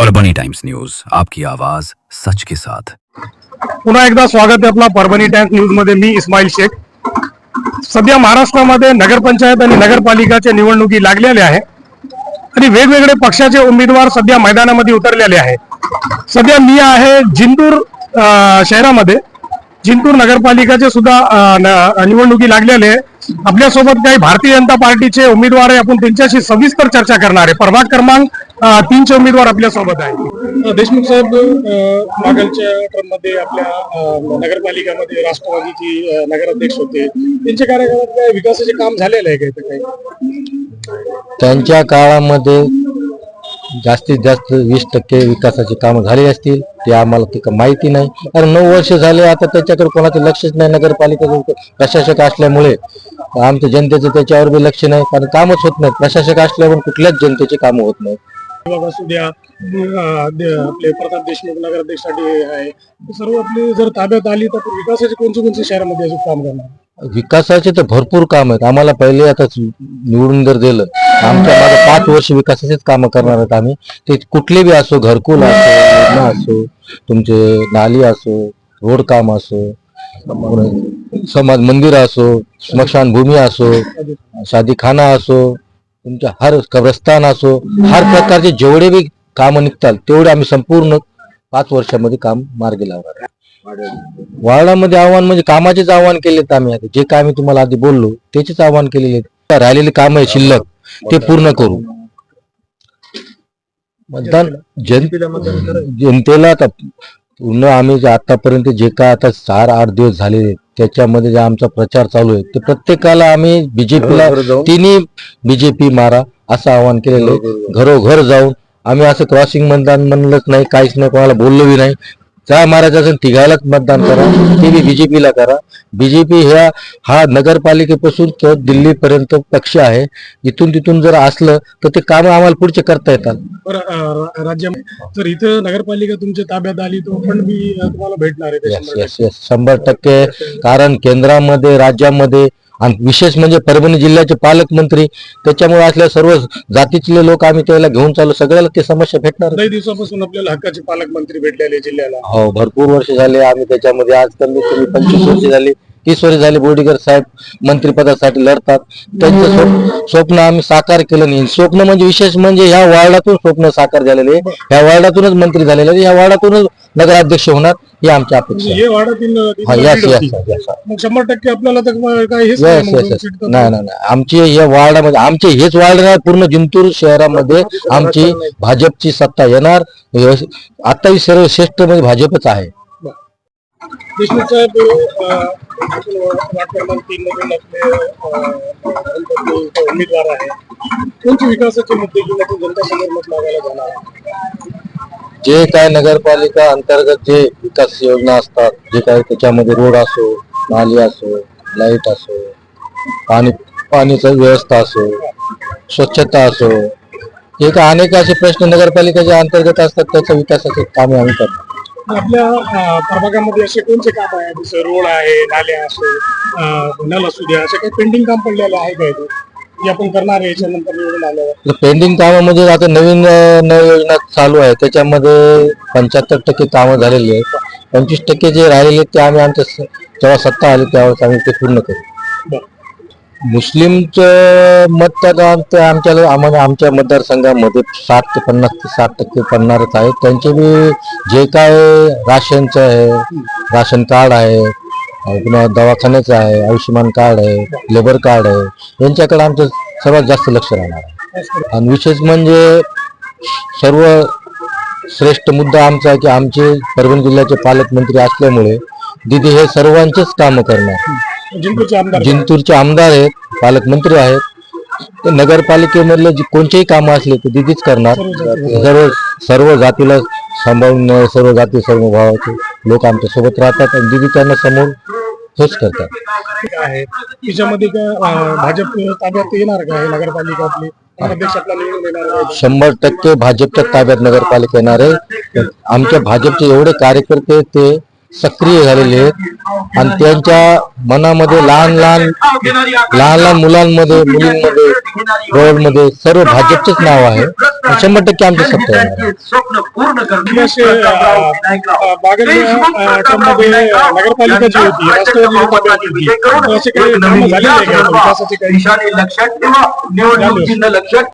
और बनी times news आपकी आवाज सच के साथ। पुन्हा एकदा स्वागत आहे आपला परभणी टाइम्स न्यूजमध्ये. मी इस्माईल शेख. सध्या महाराष्ट्रामध्ये नगरपंचायत आणि नगरपालिकाच्या निवडणुकी लागलेल्या आहे आणि वेगवेगळे पक्षाचे उमेदवार सध्या मैदानामध्ये उतरलेले आहेत. सध्या मी आहे जिंतूर शहरामध्ये. जिंतूर नगरपालिकाचे सुद्धा निवडणुकी लागलेले आहे आपल्यासोबत काही भारतीय जनता पार्टीचे उमेदवार आहे. आपण त्यांच्याशी सविस्तर चर्चा करणार आहे. प्रभाग क्रमांक तीनचे उमेदवार आपल्यासोबत आहे. देशमुख साहेब मागलच्या टर्ममध्ये आपल्या नगरपालिकामध्ये राष्ट्रवादीची नगराध्यक्ष होते. त्यांच्या कार्यकाळात काय विकासाचे काम झालेलं आहे काही? त्यांच्या काळामध्ये जास्तीत जास्त वीस टक्के विकासाची कामं झाली असतील ते आम्हाला तिथं माहिती नाही. कारण नऊ वर्ष झाले आता त्याच्याकडे कोणाचं लक्षच नाही नगरपालिका प्रशासक असल्यामुळे. आमच्या जनतेचं त्याच्यावर बी लक्ष नाही कारण कामच होत नाही प्रशासक असल्यामुळे कुठल्याच जनतेची कामं होत नाही असू द्या आपले प्रताप देशमुख नगराध्यक्षसाठी आहे. सर्व आपली जर ताब्यात आली तर विकासाचे कोणते कोणते शहरामध्ये काम करणार? विकासाचे तर भरपूर काम आहेत आम्हाला पहिले आता निवडून जर दिलं आमच्या मागे पाच वर्ष विकासाचेच कामं करणार आहेत आम्ही ते कुठले बी असो घरकुल असो योजना असो तुमचे नाली असो रोड काम असो समाज मंदिर असो स्मशानभूमी असो शादीखाना असो तुमच्या हर कब्रस्तान असो हर प्रकारचे जेवढे बी कामं निघतात तेवढे आम्ही संपूर्ण पाच वर्षामध्ये काम मार्गी लावणार आहे. वार्डामध्ये आव्हान म्हणजे कामाचेच आव्हान केलेत आम्ही आता. जे काय आम्ही तुम्हाला आधी बोललो त्याचेच आव्हान केलेले. राहिलेले काम आहे शिल्लक ते पूर्ण करू. मतदान जन जनतेला आता पूर्ण आम्ही जे आतापर्यंत जे काय आता चार आठ दिवस झालेले त्याच्यामध्ये जे आमचा प्रचार चालू आहे ते प्रत्येकाला आम्ही बीजेपीला तिन्ही बीजेपी मारा असं आवाहन केलेलं आहे. घरोघर जाऊन. आम्ही असं क्रॉसिंग मतदान म्हणलंच नाही काहीच नाही कोणाला बोललो बी नाही. जा महाराज असेल तिघायलाच मतदान करा ते बी बीजेपीला करा. बीजेपी ह्या हा नगरपालिकेपासून तो दिल्लीपर्यंत पक्ष आहे. इथून तिथून जर असलं तर ते काम आम्हाला पुढचे करता येतात. राज्यामध्ये जर इथं नगरपालिका तुमच्या ताब्यात आली तर फंड बी अं, तुम्हाला भेटणार आहे शंभर टक्के. कारण केंद्रामध्ये राज्यामध्ये आणि विशेष म्हणजे परभणी जिल्ह्याचे पालकमंत्री त्याच्यामुळे असल्या सर्व जातीतले लोक आम्ही त्याला घेऊन चालू सगळ्याला ते समस्या भेटणार लई दिवसापासून आपल्याला हक्काचे पालकमंत्री भेटलेले जिल्ह्याला. हो भरपूर वर्ष झाले आम्ही त्याच्यामध्ये. आज कमीत कमी पंचवीस वर्ष झाली. वर्ष झाली बोर्डीकर साहेब मंत्रिपदासाठी लढतात. त्यांचं स्वप्न स्वप्न आम्ही साकार केलं नाही. स्वप्न म्हणजे विशेष म्हणजे ह्या वार्डातून स्वप्न साकार झालेले. आहे. ह्या वार्डातूनच मंत्री झालेले. आहे. ह्या वार्डातूनच नगराध्यक्ष होणार ही आमची अपेक्षा आहे. हे वार्डातील हा यस यस यस मग शंभर टक्के आपल्याला तर मग काय हेच येस नाही मग येस येस सीट तर- नाही. नाही नाही. आमची या वार्डामध्ये आमचे हेच वार्ड नाही पूर्ण जिंतूर शहरामध्ये आमची भाजपची सत्ता येणार. हे- आता सर्व श्रेष्ठ म्हणजे भाजपच आहे. देशमुख साहेब अं, वार्ड क्रमांक तीन मधून आपले उमेदवार आहे कोणते विकासाचे मुद्दे घेऊन आपण जनता समोर मत मागायला जाणार आहे? जे काय नगरपालिका अंतर्गत जे विकास योजना असतात जे काय त्याच्यामध्ये रोड असो नाली असो लाइट असो पाणी पाणीचं व्यवस्था असो स्वच्छता असो हे काय अनेक असे प्रश्न नगरपालिकेच्या अंतर्गत असतात त्याच्या विकासाचे कामे आम्ही करतो आपल्या प्रभागामध्ये असे कोणते काम आहे जसं रोड आहे नाल्या असो नल असू द्या असे काही पेंडिंग काम पडलेले आहे का इथे? जे आपण करणार आहे याच्यानंतर निवडून आल्यावर. पेंडिंग कामामध्ये आता नवीन नव योजना चालू आहे. त्याच्यामध्ये पंच्याहत्तर टक्के कामं झालेली आहेत. पंचवीस टक्के जे राहिलेले आहेत ते आम्ही आमच्या जेव्हा सत्ता आली त्यावेळेस आम्ही ते पूर्ण करू. बरं. मुस्लिमचं मतदान ते आमच्या आम्हाला आमच्या मतदारसंघामध्ये साठ ते पन्नास ते साठ टक्के पडणारच आहे. त्यांचे बी जे काय राशनचं आहे राशन कार्ड आहे पुन्हा दवाखान्याचं आहे आयुष्यमान कार्ड आहे लेबर कार्ड आहे यांच्याकडे आमचं सर्वात जास्त लक्ष राहणार आहे. आणि विशेष म्हणजे सर्व श्रेष्ठ मुद्दा आमचा आहे की आमचे परभणी जिल्ह्याचे पालकमंत्री असल्यामुळे दिदी हे सर्वांचेच कामं करणार. जिंतूरचे आमदार जिंतूरचे आमदार आहेत पालकमंत्री आहेत. ते नगरपालिकेमधले जे कोणतेही कामं असले ते दिदीच करणार. सर्व सर्व जातीला सांभाळून सर्व जाती सर्व भावाचे लोक आमच्यासोबत राहतात आणि दिदी त्यांना समोर हेच करतात. आहे. तिच्यामध्ये भाजप ताब्यात येणार का हे नगरपालिका आपली अध्यक्ष आपला निवडून येणार आहे. शंभर टक्के भाजपच्या ताब्यात नगरपालिका येणार आहे. आमच्या भाजपचे एवढे कार्यकर्ते ते सक्रिय झालेले आहेत आणि त्यांच्या मनामध्ये लहान लहान लहान लहान मुलांमध्ये मुलींमध्ये रोडमध्ये सर्व भाजपचेच नाव आहे शंभर टक्के आमची सत्ता येणार आहे. नगरपालिका